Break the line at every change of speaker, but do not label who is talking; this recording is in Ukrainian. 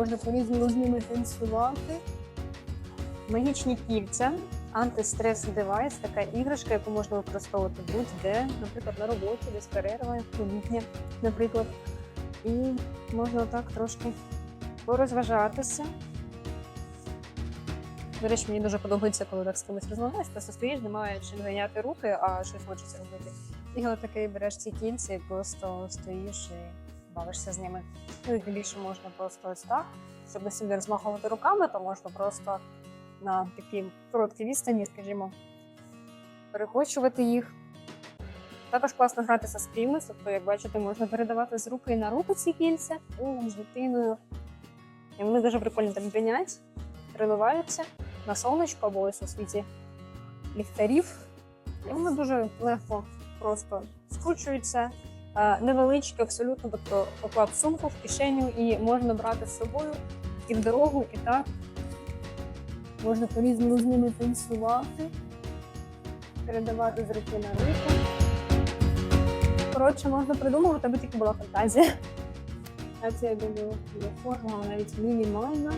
можна по-різному з ними танцювати. Магічні кільця, антистрес девайс, така іграшка, яку можна використовувати будь-де, наприклад, на роботі, десь перерва, літня, наприклад. І можна отак трошки порозважатися. До речі, мені дуже подобається, коли так з кимось розмовляєш, просто стоїш, немає чим зайняти руки, а щось хочеться робити. І от такий береш ці кільці просто стоїш і бавишся з ними. Ну і більше можна просто ось так. Щоб не сильно розмахувати руками, то можна просто на такій короткій відстані, скажімо, перекочувати їх. Також класно гратися з кимось, тобто, як бачите, можна передавати з руки на руку ці кільця ну, з дитиною. І вони дуже прикольно так бринять, приливаються на сонечко або ось у світі ліхтарів. І вони дуже легко просто скручуються. Е, Невеличкі, абсолютно, тобто поклав сумку в кишеню і можна брати з собою і в дорогу, і так. Можна по-різному з ними танцювати, передавати з руки на руку. Коротше, можна придумувати, аби тільки була фантазія. А це, я думаю, форма навіть мінімальна.